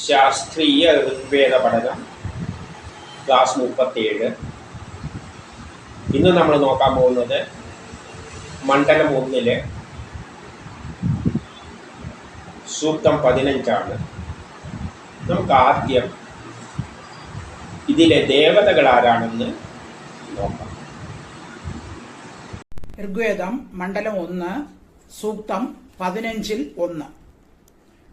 ശാസ്ത്രീയ ഋഗ്വേദ പഠനം ക്ലാസ് മുപ്പത്തിയേഴ്. ഇന്ന് നമ്മൾ നോക്കാൻ പോകുന്നത് മണ്ഡലം ഒന്നിലെ സൂക്തം പതിനഞ്ചാണ്. നമുക്ക് ആദ്യം ഇതിലെ ദേവതകൾ ആരാണെന്ന് നോക്കാം. ഋഗ്വേദം മണ്ഡലം ഒന്ന് സൂക്തം പതിനഞ്ചിൽ ഒന്ന്.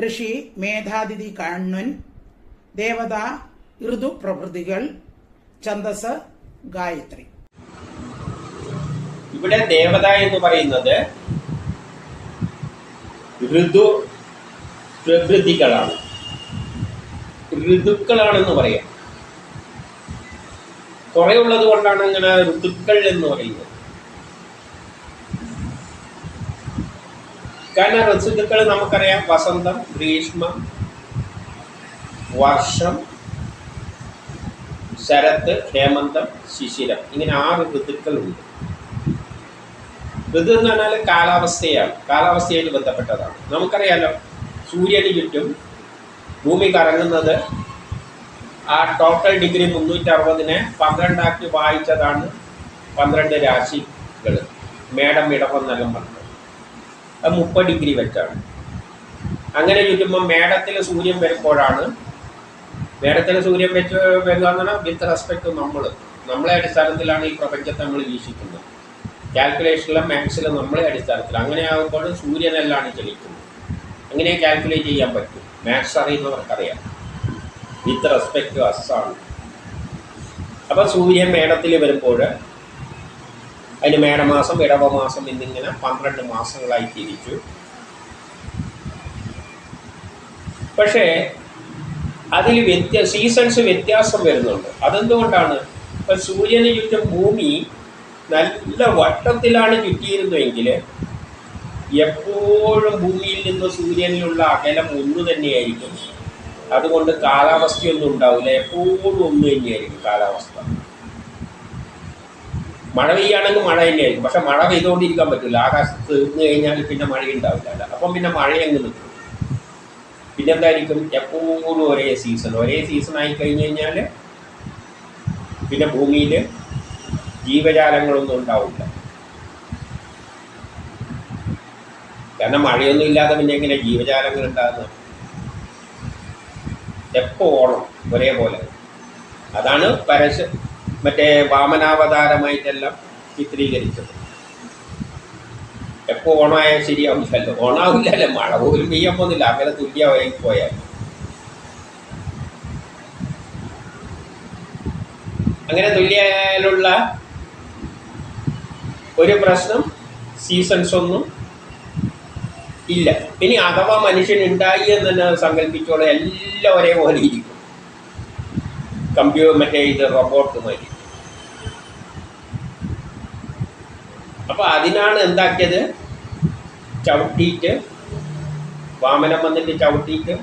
ഋഷി മേധാതിഥി കാണ്വൻ ദേവത ഋതു പ്രഭൃതികൾ ഛന്ദസ് ഗായത്രി. ഇവിടെ ദേവത എന്ന് പറയുന്നത് ഋതു പ്രഭൃതികളാണ്. ഋതുക്കളാണെന്ന് പറയാം. കുറെ ഉള്ളത് കൊണ്ടാണ് അങ്ങനെ ഋതുക്കൾ എന്ന് പറയുന്നത്. കാരണം ഋതുക്കൾ നമുക്കറിയാം. വസന്തം ഗ്രീഷ്മം വർഷം ശരത്ത് ഹേമന്തം ശിശിരം. ഇങ്ങനെ ആറ് ഋതുക്കളുണ്ട്. ഋതു എന്ന് പറഞ്ഞാൽ കാലാവസ്ഥയാണ്. കാലാവസ്ഥയായിട്ട് ബന്ധപ്പെട്ടതാണ്. നമുക്കറിയാലോ സൂര്യന് ചുറ്റും ഭൂമി കറങ്ങുന്നത് ആ ടോട്ടൽ ഡിഗ്രി മുന്നൂറ്റി അറുപതിനെ പന്ത്രണ്ടാക്കി വായിച്ചതാണ് പന്ത്രണ്ട് രാശികൾ മേടം ഇടവം പറഞ്ഞത് മുപ്പത് ഡിഗ്രി വെച്ചാണ്. അങ്ങനെ ചുറ്റുമ്പോൾ മേടത്തിൽ സൂര്യൻ വരുമ്പോഴാണ് മേടത്തിൽ സൂര്യൻ വെച്ച് വരിക എന്ന് വിത്ത് റെസ്പെക്ട് നമ്മൾ നമ്മളെ. അടിസ്ഥാനത്തിലാണ് ഈ പ്രപഞ്ചത്തെ നമ്മൾ വീക്ഷിക്കുന്നത്. കാൽക്കുലേഷനിലും മാത്സിലും നമ്മളെ അടിസ്ഥാനത്തിൽ അങ്ങനെ ആകുമ്പോൾ സൂര്യനെല്ലാണ് ചലിക്കുന്നത് അങ്ങനെ കാൽക്കുലേറ്റ് ചെയ്യാൻ പറ്റും? മാത്സ് അറിയുന്നവർക്കറിയാം. വിത്ത് റെസ്പെക്ട് അസ്സാണ് അസ് ആണ്. അപ്പം സൂര്യൻ മേടത്തിൽ വരുമ്പോൾ അതിന് മേടമാസം ഇടവമാസം എന്നിങ്ങനെ പന്ത്രണ്ട് മാസങ്ങളായി തിരിച്ചു. പക്ഷേ അതിൽ വ്യത്യ സീസൺസ് വ്യത്യാസം വരുന്നുണ്ട്. അതെന്തുകൊണ്ടാണ്? ഇപ്പം സൂര്യന് ചുറ്റും ഭൂമി നല്ല വട്ടത്തിലാണ് ചുറ്റിയിരുന്നുവെങ്കിൽ എപ്പോഴും ഭൂമിയിൽ നിന്ന് സൂര്യനിലുള്ള അകലം ഒന്ന് തന്നെയായിരിക്കും. അതുകൊണ്ട് കാലാവസ്ഥയൊന്നും ഉണ്ടാവില്ല. എപ്പോഴും ഒന്ന് തന്നെയായിരിക്കും കാലാവസ്ഥ. മഴ പെയ്യാണെങ്കിൽ മഴ തന്നെയായിരിക്കും. പക്ഷെ മഴ പെയ്തുകൊണ്ടിരിക്കാൻ പറ്റില്ല. ആകാശത്ത് തീർന്നു കഴിഞ്ഞാൽ പിന്നെ മഴ ഉണ്ടാവില്ല അപ്പം പിന്നെ മഴ അങ്ങ് നിൽക്കും പിന്നെ എന്തായിരിക്കും എപ്പോഴും ഒരേ സീസൺ ഒരേ സീസൺ ആയി കഴിഞ്ഞു കഴിഞ്ഞാൽ പിന്നെ ഭൂമിയിൽ ജീവജാലങ്ങളൊന്നും ഉണ്ടാവില്ല. കാരണം മഴയൊന്നും ഇല്ലാതെ പിന്നെ എങ്ങനെ ജീവജാലങ്ങൾ ഉണ്ടാകുന്നത് എപ്പോൾ ഓണം ഒരേപോലെ. അതാണ് പരശ മറ്റേ വാമനാവതാരമായിട്ടെല്ലാം ചിത്രീകരിച്ചത്. എപ്പോൾ ഓണമായാൽ ശരിയാവില്ലല്ലോ ഓണാവില്ലല്ലോ മഴ പോലും പെയ്യാൻ പോകുന്നില്ല. അങ്ങനെ തുല്യമായി പോയാൽ. അങ്ങനെ തുല്യമായാലുള്ള ഒരു പ്രശ്നം സീസൺസ് ഒന്നും ഇല്ല. ഇനി അഥവാ മനുഷ്യൻ ഉണ്ടായി എന്ന് തന്നെ സങ്കല്പിച്ചോളൂ. എല്ലാം ഒരേപോലെ ഇരിക്കും. കമ്പ്യൂട്ടർ മറ്റേ ഇത് റോബോട്ട് മാതിരി. അപ്പൊ അതിനാണ് എന്താക്കിയത്? ചവിട്ടിയിട്ട് വാമനം വന്നിട്ട് ചവിട്ടിയിട്ട്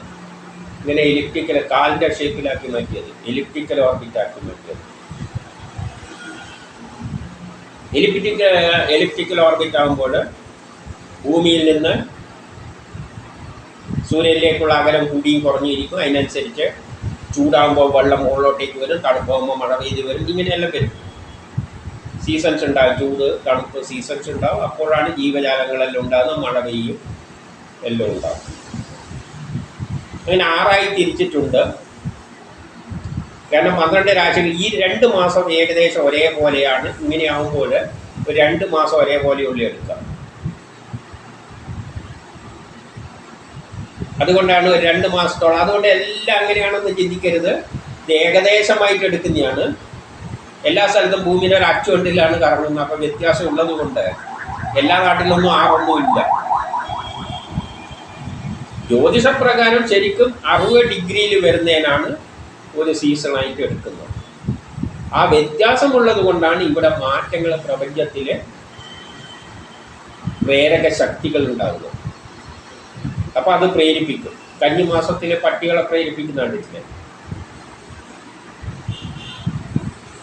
ഇങ്ങനെ ഇലക്ട്രിക്കൽ കാലിന്റെ ഷേപ്പിലാക്കി മാറ്റിയത്. ഇലക്ട്രിക്കൽ ഓർബിറ്റാക്കി മാറ്റിയത്. ഇലക്ട്രിക്കൽ ഇലക്ട്രിക്കൽ ഓർബിറ്റ് ആകുമ്പോൾ ഭൂമിയിൽ നിന്ന് സൂര്യനിലേക്കുള്ള അകലം കൂടിയും കുറഞ്ഞിരിക്കും. അതിനനുസരിച്ച് ചൂടാകുമ്പോൾ വെള്ളം മുകളിലോട്ടേക്ക് വരും തണുപ്പാകുമ്പോൾ മഴ പെയ്ത് വരും. ഇങ്ങനെയെല്ലാം വരും. സീസൺസ് ഉണ്ടാകും. ചൂട് തണുപ്പ് സീസൺസ് ഉണ്ടാകും അപ്പോഴാണ് ജീവജാലങ്ങളെല്ലാം ഉണ്ടാകുന്നത്. മഴ പെയ്യും. എല്ലാം ഉണ്ടാകും. അങ്ങനെ ആറായി തിരിച്ചിട്ടുണ്ട്. കാരണം പന്ത്രണ്ട് രാശികൾ ഈ രണ്ട് മാസം ഏകദേശം ഒരേപോലെയാണ്. ഇങ്ങനെയാകുമ്പോൾ ഒരു രണ്ട് മാസം ഒരേപോലെയുള്ള എടുക്കുക. അതുകൊണ്ടാണ് ഒരു രണ്ട് മാസത്തോളം. അതുകൊണ്ട് എല്ലാം അങ്ങനെയാണെന്ന് ചിന്തിക്കരുത്. ഏകദേശമായിട്ട് എടുക്കുന്നതാണ്. എല്ലാ സ്ഥലത്തും ഭൂമിയുടെ ഒരു അച്ചുവണ്ടിലാണ് കറങ്ങുന്നത്. അപ്പം വ്യത്യാസം ഉള്ളത് കൊണ്ട് എല്ലാ നാട്ടിലൊന്നും ആറൊന്നുമില്ല ജ്യോതിഷപ്രകാരം ശരിക്കും അറുപത് ഡിഗ്രിയിൽ വരുന്നതിനാണ് ഒരു സീസണായിട്ട് എടുക്കുന്നത്. ആ വ്യത്യാസമുള്ളത് കൊണ്ടാണ് ഇവിടെ മാറ്റങ്ങൾ പ്രപഞ്ചത്തിൽ പ്രേരക ശക്തികൾ ഉണ്ടാകുന്നത്. അപ്പം അത് പ്രേരിപ്പിക്കും. കന്നിമാസത്തിലെ പട്ടികളെ പ്രേരിപ്പിക്കുന്നതാണ് ഇതിനെ.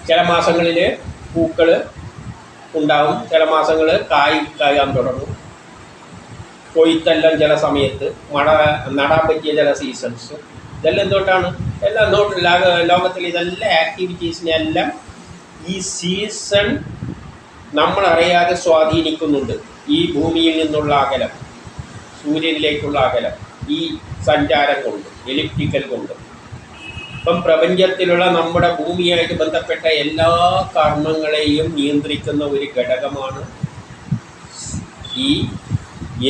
ചില മാസങ്ങളിൽ പൂക്കൾ ഉണ്ടാവും ചില മാസങ്ങൾ കായ് കായാൻ തുടങ്ങും. കൊയ്ത്തെല്ലാം ചില സമയത്ത് മഴ നടാൻ പറ്റിയ ചില സീസൺസ് ഇതെല്ലാം എന്തുകൊണ്ടാണ് എല്ലാം എന്തുകൊണ്ട് ലോക- ലോകത്തിൽ ഇതെല്ലാം ആക്ടിവിറ്റീസിനെല്ലാം ഈ സീസൺ നമ്മളറിയാതെ സ്വാധീനിക്കുന്നുണ്ട്. ഈ ഭൂമിയിൽ നിന്നുള്ള അകലം സൂര്യനിലേക്കുള്ള അകലം ഈ സഞ്ചാരം കൊണ്ട് എലിപ്റ്റിക്കൽ കൊണ്ട്. ഇപ്പം പ്രപഞ്ചത്തിലുള്ള നമ്മുടെ ഭൂമിയായിട്ട് ബന്ധപ്പെട്ട എല്ലാ കർമ്മങ്ങളെയും നിയന്ത്രിക്കുന്ന ഒരു ഘടകമാണ് ഈ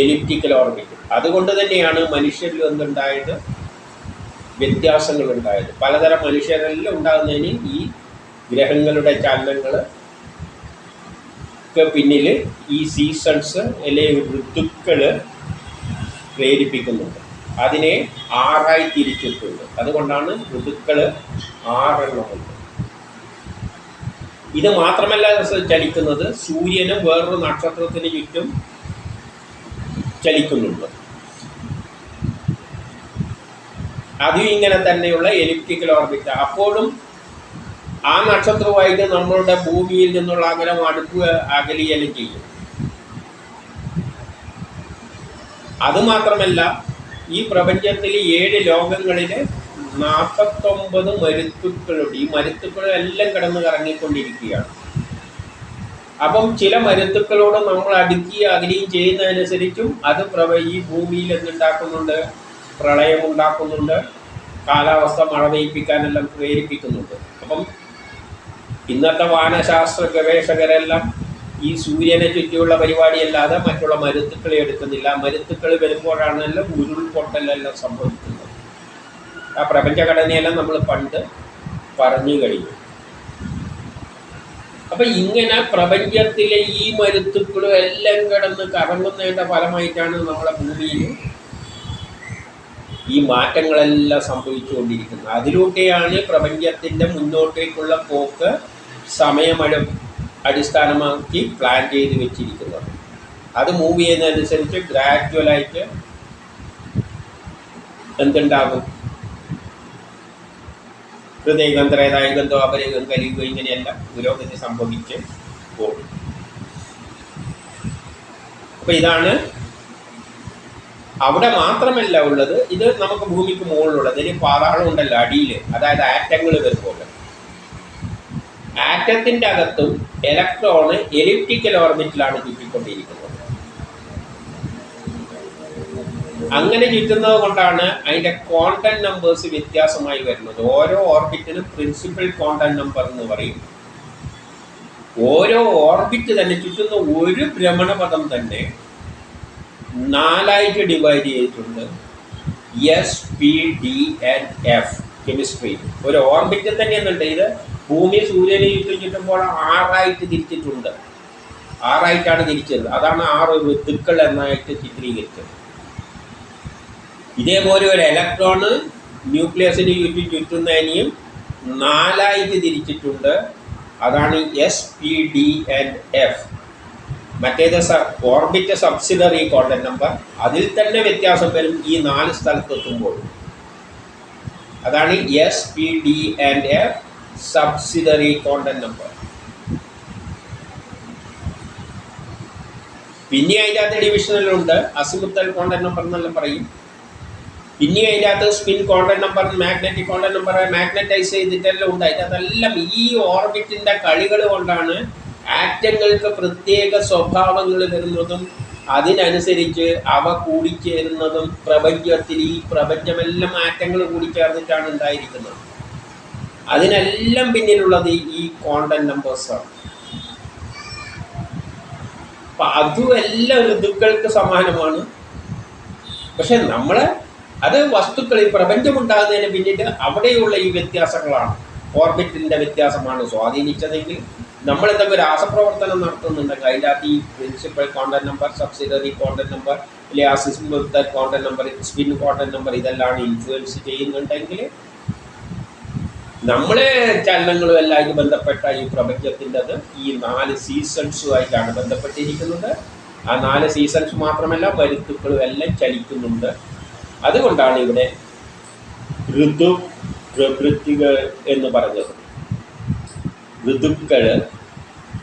എലിപ്റ്റിക്കൽ ഓർബിറ്റ്. അതുകൊണ്ട് തന്നെയാണ് മനുഷ്യരിൽ എന്തുണ്ടായത് വ്യത്യാസങ്ങൾ ഉണ്ടായത് പലതരം മനുഷ്യരിൽ ഉണ്ടാകുന്നതിന് ഈ ഗ്രഹങ്ങളുടെ ചലനങ്ങൾ പിന്നിൽ ഈ സീസൺസ് അല്ലെങ്കിൽ ഋതുക്കൾ പ്രേരിപ്പിക്കുന്നുണ്ട്. അതിനെ ആറായി തിരിച്ചിട്ടുണ്ട് അതുകൊണ്ടാണ് ഋതുക്കൾ ആറെണ്ണമുണ്ട് ഇത് മാത്രമല്ല ചലിക്കുന്നത് സൂര്യനും വേറൊരു നക്ഷത്രത്തിന് ചുറ്റും ചലിക്കുന്നുണ്ട്. അതും ഇങ്ങനെ തന്നെയുള്ള എലിപ്റ്റിക്കൽ ഓർബിറ്റ്. അപ്പോഴും ആ നക്ഷത്രവുമായിട്ട് നമ്മളുടെ ഭൂമിയിൽ നിന്നുള്ള അകലം അടുക്കുക അകലിയലും ചെയ്യും. അതുമാത്രമല്ല ഈ പ്രപഞ്ചത്തിലെ ഏഴ് ലോകങ്ങളിൽ നാൽപ്പത്തൊമ്പത് മരുത്തുക്കളുണ്ട്. ഈ മരുത്തുക്കളെല്ലാം കിടന്ന് കറങ്ങിക്കൊണ്ടിരിക്കുകയാണ് അപ്പം ചില മരുത്തുക്കളോട് നമ്മൾ അടുക്കുകയും അകലുകയും ചെയ്യുന്നതനുസരിച്ചും അത് പ്രവ ഈ ഭൂമിയിൽ എന്തുണ്ടാക്കുന്നുണ്ട്? പ്രളയമുണ്ടാക്കുന്നുണ്ട്. കാലാവസ്ഥ മഴ പെയ്പ്പിക്കാനെല്ലാം പ്രേരിപ്പിക്കുന്നുണ്ട്. അപ്പം ഇന്നത്തെ വാനശാസ്ത്ര ഗവേഷകരെല്ലാം ഈ സൂര്യനെ ചുറ്റിയുള്ള പരിപാടിയല്ലാതെ മറ്റുള്ള മരുത്തുക്കളെ എടുക്കുന്നില്ല. മരുത്തുക്കൾ വരുമ്പോഴാണല്ലോ ഉരുൾപൊട്ടലെല്ലാം സംഭവിക്കുന്നത്. ആ പ്രപഞ്ചഘടനയെല്ലാം നമ്മൾ പണ്ട് പറഞ്ഞു കഴിഞ്ഞു. അപ്പൊ ഇങ്ങനെ പ്രപഞ്ചത്തിലെ ഈ മരുത്തുക്കളും എല്ലാം കിടന്ന് കറങ്ങുന്നതിന്റെ ഫലമായിട്ടാണ് നമ്മളെ ഭൂമിയിൽ ഈ മാറ്റങ്ങളെല്ലാം സംഭവിച്ചുകൊണ്ടിരിക്കുന്നത്. അതിലൂടെയാണ് പ്രപഞ്ചത്തിന്റെ മുന്നോട്ടേക്കുള്ള പോക്ക് സമയമഴ അടിസ്ഥാനമാക്കി പ്ലാൻ ചെയ്ത് വെച്ചിരിക്കുന്നത്. അത് മൂവ് ചെയ്യുന്നതനുസരിച്ച് ഗ്രാജ്വലായിട്ട് എന്തുണ്ടാകും? ഹൃദയഗം ത്രേതായുഗന്തോ അപരയുഗം കലിയുഗം ഇങ്ങനെയെല്ലാം പുരോഗതി സംഭവിച്ച് പോകും. അപ്പൊ ഇതാണ് അവിടെ മാത്രമല്ല ഉള്ളത്. ഇത് നമുക്ക് ഭൂമിക്ക് മുകളിലുള്ളത്. ഇതിന് പാതാളം ഉണ്ടല്ലോ അടിയിൽ അതായത് ആറ്റങ്ങൾ വരുമ്പോൾ. ആറ്റത്തിന്റെ അകത്തും ഇലക്ട്രോണ് എലിപ്റ്റിക്കൽ ഓർബിറ്റിലാണ് ചുറ്റിക്കൊണ്ടിരിക്കുന്നത്. അങ്ങനെ ചുറ്റുന്നത് കൊണ്ടാണ് അതിന്റെ ക്വാണ്ടം നമ്പേഴ്സ് വ്യത്യാസമായി വരുന്നത്. ഓരോ ഓർബിറ്റിനും പ്രിൻസിപ്പൽ ക്വാണ്ടം നമ്പർ എന്ന് പറയും. ഓരോ ഓർബിറ്റ് തന്നെ ചുറ്റുന്ന ഒരു ഭ്രമണപഥം തന്നെ നാലായിട്ട് ഡിവൈഡ് ചെയ്തിട്ടുണ്ട്. S P D and F chemistry ഒരു ഓർബിറ്റിൽ തന്നെ എന്നുണ്ട് ഇത് ഭൂമി സൂര്യനെ ചുറ്റും ചുറ്റുമ്പോൾ ആറായിട്ട് തിരിച്ചിട്ടുണ്ട്. ആറായിട്ടാണ് തിരിച്ചത്. അതാണ് ആറ് ഋതുക്കൾ എന്നായിട്ട് ചിത്രീകരിച്ചത്. ഇതേപോലെ ഒരു ഇലക്ട്രോണ് ന്യൂക്ലിയസിന് ചുറ്റും ചുറ്റുന്നതിനെയും നാലായിട്ട് തിരിച്ചിട്ടുണ്ട്. അതാണ് S P D and F മറ്റേത് ഓർബിറ്റ് സബ്സിഡറി കോണ്ടൻ നമ്പർ അതിൽ തന്നെ വ്യത്യാസം വരും ഈ നാല് സ്ഥലത്തെത്തുമ്പോൾ. അതാണ് S P D and A subsidiary quantum number പിന്നെ അതിന്റെ അകത്ത് ഡിവിഷനിലുണ്ട് അസിമുത്തൽ കോണ്ടൻ നമ്പർ എന്നെല്ലാം പറയും? പിന്നെ അതിന്റെ അകത്ത് spin quantum number magnetic quantum number magnetise ചെയ്തിട്ടെല്ലാം ഉണ്ട്. അതിന്റെ അതെല്ലാം ഈ ഓർബിറ്റിന്റെ കളികൾ കൊണ്ടാണ് ആറ്റങ്ങൾക്ക് പ്രത്യേക സ്വഭാവങ്ങൾ വരുന്നതും അതിനനുസരിച്ച് അവ കൂടിച്ചേരുന്നതും പ്രപഞ്ചത്തിൽ ഈ പ്രപഞ്ചമെല്ലാം മാറ്റങ്ങൾ കൂടിച്ചേർന്നിട്ടാണ് ഉണ്ടായിരിക്കുന്നത്. അതിനെല്ലാം പിന്നിലുള്ളത് ഈ കോണ്ടൻ നമ്പേഴ്സാണ് അപ്പം അതുമെല്ലാം ഋതുക്കൾക്ക് സമാനമാണ്. പക്ഷെ നമ്മൾ അത് വസ്തുക്കൾ ഈ പ്രപഞ്ചമുണ്ടാകുന്നതിന് പിന്നിട്ട് അവിടെയുള്ള ഈ വ്യത്യാസങ്ങളാണ്. ഓർബിറ്റിന്റെ വ്യത്യാസമാണ് സ്വാധീനിച്ചതെങ്കിൽ നമ്മൾ എന്തെങ്കിലും രാസപ്രവർത്തനം നടത്തുന്നുണ്ടെങ്കിൽ അതിന്റെ ഈ principal contact number subsidiary contact number അല്ലെങ്കിൽ azimuthal contact number spin contact number ഇതെല്ലാം ഇൻഫ്ലുവൻസ് ചെയ്യുന്നുണ്ടെങ്കിൽ നമ്മളെ ചലനങ്ങളും എല്ലാം ഇത് ബന്ധപ്പെട്ട ഈ പ്രപഞ്ചത്തിന്റെത് ഈ നാല് സീസൺസുമായിട്ടാണ് ബന്ധപ്പെട്ടിരിക്കുന്നത്. ആ നാല് സീസൺസ് മാത്രമല്ല വരുത്തുക്കളും എല്ലാം ചലിക്കുന്നുണ്ട്. അതുകൊണ്ടാണ് ഇവിടെ ഋതു പ്രവൃത്തികൾ എന്ന് പറഞ്ഞത്. ഋതുക്കൾ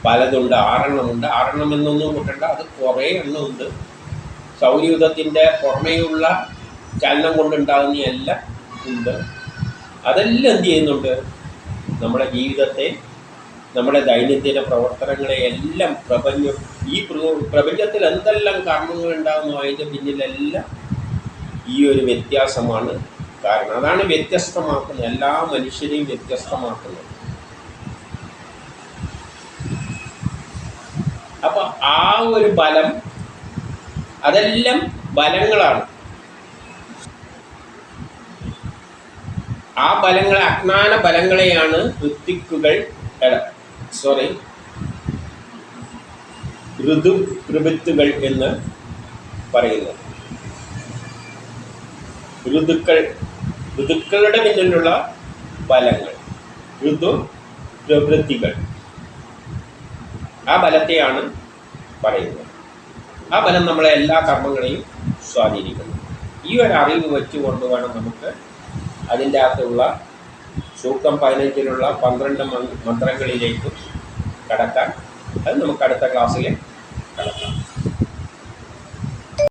പലതുണ്ട്. ആറെണ്ണമുണ്ട്. ആറെണ്ണം എന്നൊന്നും കൂട്ടണ്ട അത് കുറേ എണ്ണമുണ്ട്. സൗരയുധത്തിന്റെ പുറമേയുള്ള ചലനം കൊണ്ടുണ്ടാകുന്ന എല്ലാം ഉണ്ട്. അതെല്ലാം എന്ത് ചെയ്യുന്നുണ്ട്? നമ്മുടെ ജീവിതത്തെ നമ്മുടെ ദൈനംദിന പ്രവർത്തനങ്ങളെ എല്ലാം പ്രപഞ്ചം ഈ പ്രപഞ്ചത്തിൽ എന്തെല്ലാം കർമ്മങ്ങൾ ഉണ്ടാകുന്നു അതിന്റെ പിന്നിലെല്ലാം ഈ ഒരു വ്യത്യാസമാണ് കാരണം. അതാണ് വ്യത്യസ്തമാക്കുന്നത്. എല്ലാ മനുഷ്യരെയും വ്യത്യസ്തമാക്കുന്നത്. അപ്പൊ ആ ഒരു ബലം അതെല്ലാം ബലങ്ങളാണ്. ആ ബലങ്ങളെ അജ്ഞാന ബലങ്ങളെയാണ് ഋത്തിക്കുകൾ സോറി ഋതു പ്രവൃത്തുകൾ എന്ന് പറയുന്നത്. ഋതുക്കൾ ഋതുക്കളുടെ പിന്നിലുള്ള ബലങ്ങൾ ഋതു പ്രവൃത്തികൾ ആ ബലത്തെയാണ് പറയുന്നത് ആ ബലം നമ്മളെ എല്ലാ കർമ്മങ്ങളെയും സ്വാധീനിക്കുന്നു. ഈ ഒരു അറിവ് വെച്ചുകൊണ്ട് വേണം നമുക്ക് അതിന്റെ അകത്തുള്ള സൂക്തം പതിനഞ്ചിലുള്ള പന്ത്രണ്ട് മന്ത്രങ്ങളിലേക്കും കടക്കാൻ അത് നമുക്ക് അടുത്ത ക്ലാസ്സിൽ